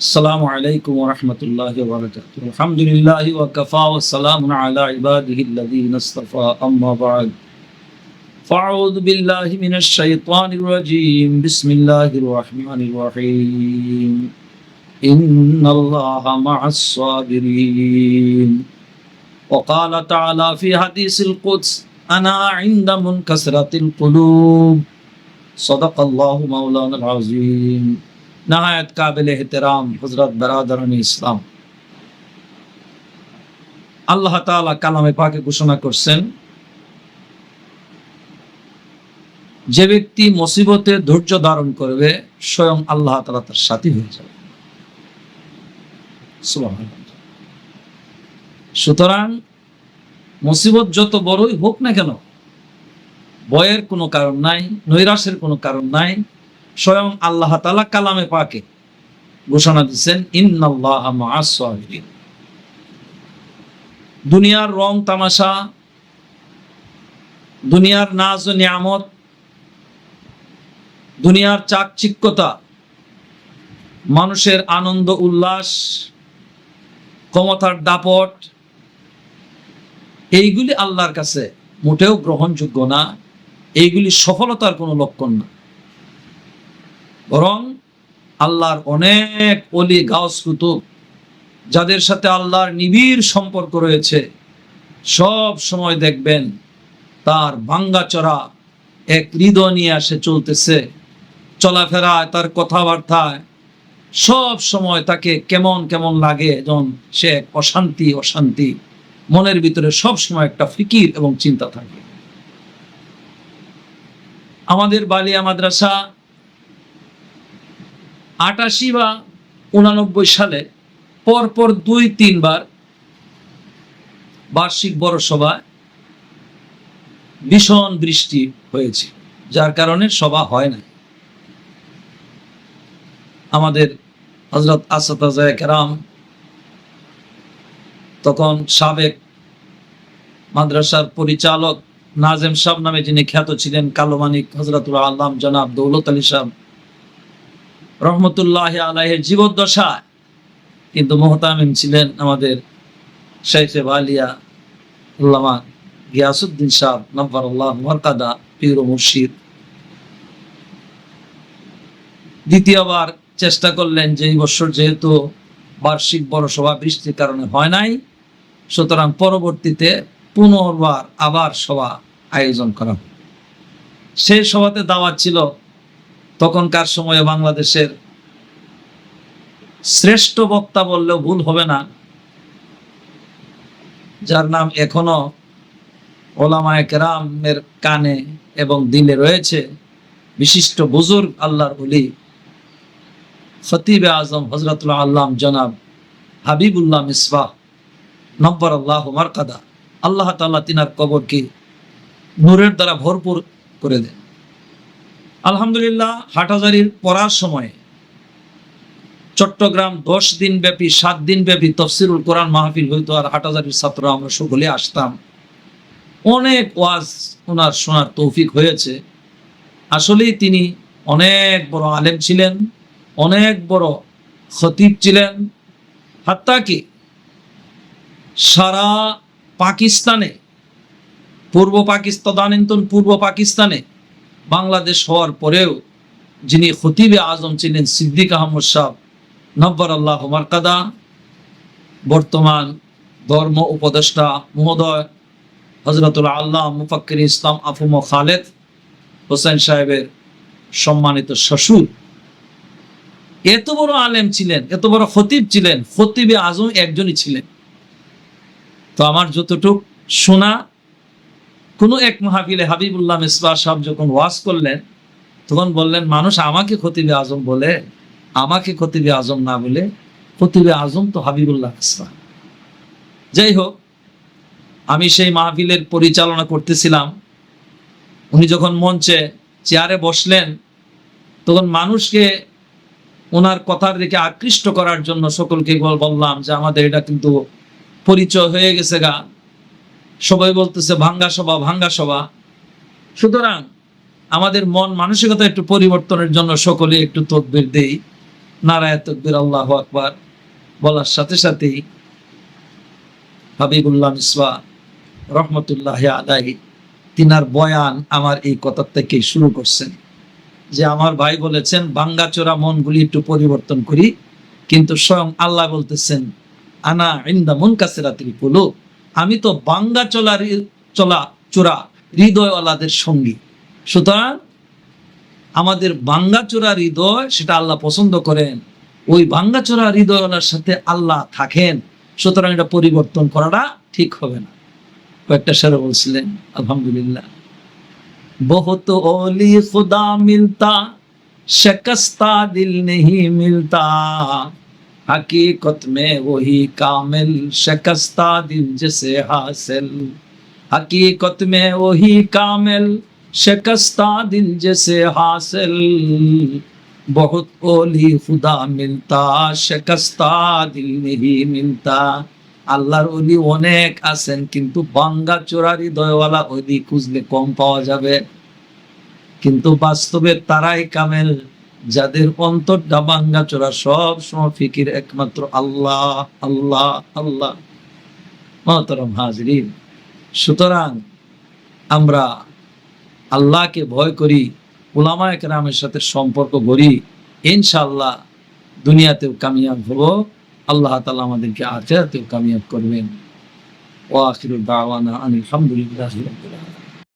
السلام عليكم ورحمة الله وبركاته الحمد لله وكفى والسلام على عباده الذين اصطفى أما بعد فأعوذ بالله من الشيطان الرجيم بسم الله الرحمن الرحيم إن الله مع الصابرين وقال تعالى في حديث القدس أنا عند منكسرة القلوب صدق الله مولانا العظيم নাহায়ত কাবিল এহতেরাম হজরত বেরাদারানি ইসলাম। আল্লাহ তাআলা কালামে পাকে ঘোষণা করছেন, যে ব্যক্তি মুসিবতে ধৈর্য ধারণ করবে, স্বয়ং আল্লাহ তালা তার সাথী হয়ে যাবে। সুতরাং মুসিবত যত বড়ই হোক না কেন, ভয়ের কোনো কারণ নাই নৈরাশের কোনো কারণ নাই স্বয়ং আল্লাহ তালা কালামে পাকে ঘোষণা দিচ্ছেন ইন্নাল্লাহ মা'আস দুনিয়ার রং তামাশা, দুনিয়ার নাজ ও নিয়ামত, দুনিয়ার চাকচিক্যতা, মানুষের আনন্দ, উল্লাস, ক্ষমতার দাপট, এইগুলি আল্লাহর কাছে মোটেও গ্রহণযোগ্য না, এইগুলি সফলতার কোনো লক্ষণ না। বরং আল্লাহর অনেক অলি গাউস কুতুব যাদের সাথে আল্লাহর নিবিড় সম্পর্ক রয়েছে, সব সময় দেখবেন তার ভাঙ্গাচড়া এক হৃদয় নিয়ে আসে চলতেছে। চলাফেরায়, তার কথাবার্তায় সব সময় তাকে কেমন কেমন লাগে যখন সে এক অশান্তি অশান্তি। মনের ভিতরে সব সময় একটা ফিকির এবং চিন্তা থাকে। আমাদের বালিয়া মাদ্রাসা আটাশি বা উনানব্বই সালে পরপর দুই, তিনবার বার্ষিক বড় সভায় ভীষণ বৃষ্টি হয়েছে, যার কারণে সভা হয় না আমাদের হজরত আসাদ কেরাম তখন সাবেক মাদ্রাসার পরিচালক নাজেম সাহ নামে যিনি খ্যাত ছিলেন কালো মানিক হজরতুল আল্লাম জনাব দৌলত আলী সাহ রহমতুল্লাহ আলাহের জীবদ্দশায় কিন্তু মোহতামিম ছিলেন আমাদের শেখ আলিয়া উল্লামা গিয়াসুদ্দিন সাহ নব্বর আল্লাহ মরকাদা পীর মুর্শিদ দ্বিতীয়বার চেষ্টা করলেন যে এই বছর যেহেতু বার্ষিক বড় সভা বৃষ্টির কারণে হয় নাই, সুতরাং পরবর্তীতে পুনর্বার আবার সভা আয়োজন করা। সেই সভাতে দাওয়াত ছিল তখনকার সময়ে বাংলাদেশের শ্রেষ্ঠ বক্তা বললেও ভুল হবে না। যার নাম এখনও ওলামায় কেরামের কানে এবং দিলে রয়েছে বিশিষ্ট বুজুর্গ আল্লাহর বলি খতিবে আজম হজরতুল্লাহ আল্লাহ জনাব হাবিবুল্লাহ মিসবাহ নব্বর আল্লাহ মারকাদা। আল্লাহ তাল্লাহ তিনার কবরকে নূরের দ্বারা ভরপুর করে দেন। আলহামদুলিল্লাহ, হাটহাজারির পড়ার সময়ে চট্টগ্রাম দশ দিন ব্যাপী, সাত দিন ব্যাপী তফসিরুল কোরআন মাহফিল হইতো আর হাটহাজারির ছাত্র আমরা সকলে আসতাম। অনেক ওয়াজ ওনার শোনার তৌফিক হয়েছে। আসলেই তিনি অনেক বড় আলেম ছিলেন, অনেক বড় খতিব ছিলেন। হাত্তা কি, সারা পাকিস্তানে, পূর্ব পাকিস্তান পূর্ব পাকিস্তানে বাংলাদেশ হওয়ার পরেও যিনি খতিবে আজম ছিলেন সিদ্দিক আহমদ সাহ নব্বর আল্লাহ মারকাদা, বর্তমান ধর্ম উপদেষ্টা মহোদয় হজরতুল আল্লাহ মুফাক্কির ইসলাম আফুম খালেদ হোসেন সাহেবের সম্মানিত শ্বশুর। এত বড় আলেম ছিলেন, এত বড় খতিব ছিলেন, খতিবে আজম একজনই ছিলেন। তো আমার যতটুক শোনা কোনো এক মাহফিলে হাবিবুল্লাহ মিসবাহ সাহেব যখন ওয়াজ করলেন, তখন বললেন, মানুষ আমাকে খতিবে আজম বলে, আমাকে খতিবে আজম না বলে, খতিবে আজম তো হাবিবুল্লাহ মিসবাহ। যাই হোক, আমি সেই মাহফিলের পরিচালনা করতেছিলাম। উনি যখন মঞ্চে চেয়ারে বসলেন, তখন মানুষকে ওনার কথার দিকে আকৃষ্ট করার জন্য সকলকে বললাম যে, আমাদের এটা কিন্তু পরিচয় হয়ে গেছে গা। সবাই বলতেছে, ভাঙ্গা সভা ভাঙ্গা সভা। সুতরাং আমাদের মন মানসিকতা একটু পরিবর্তনের জন্য সকলে একটু তদবির দেই। নারায় তকবির, আল্লাহ আকবার। বলার সাথে সাথেই হাবিবুল্লাহ মিসবা রহমতুল্লাহ আলাই তিনার বয়ান আমার এই কথার থেকেই শুরু করছেন যে আমার ভাই বলেছেন বাঙ্গাচোরা মনগুলি একটু পরিবর্তন করি। কিন্তু স্বয়ং আল্লাহ বলতেছেন, আনা ইন্দা মন কাছেরাতির পুলো আমি তো বাঙ্গা চলার চলা চোরা হৃদয়ওয়ালাদের সঙ্গী সুতরাং আমাদের বাঙ্গাচোরা হৃদয় সেটা আল্লাহ পছন্দ করেন ওই বাঙ্গাচোরা হৃদয়ওয়ালার সাথে আল্লাহ থাকেন সুতরাং এটা পরিবর্তন করাটা ঠিক হবে না কয়েকটা সারা বলছিলেন আলহামদুলিল্লাহ बहुत ओली खुदा मिलता शिकस्ता दिल नहीं मिलता हकीकत में वही कामिल शिकस्ता दिल जैसे हासिल हकीकत में वही कामिल शिकस्ता दिल जैसे हासिल बहुत ओली खुदा मिलता शिकस्ता दिल नहीं मिलता আল্লাহর অলি অনেক আছেন কিন্তু বাঙ্গা চোরারি দয়ওয়ালা অলি খুঁজলে কম পাওয়া যাবে কিন্তু বাস্তবে তারাই কামেল যাদের অন্তরটা বাঙ্গা চোরা, সব সময় ফিকির একমাত্র আল্লাহ আল্লাহ আল্লাহ। মহতরম হাজরিন, সুতরাং আমরা আল্লাহকে ভয় করি ওলামা একরামের সাথে সম্পর্ক গড়ি, ইনশাআল্লাহ দুনিয়াতেও কামিয়াব হব। আল্লাহ তালা আমাদেরকে আখেরাতেও কামিয়াব করবেন। ও দাওয়ানা আনিল হামদুলিল্লাহ রাব্বিল আলামিন।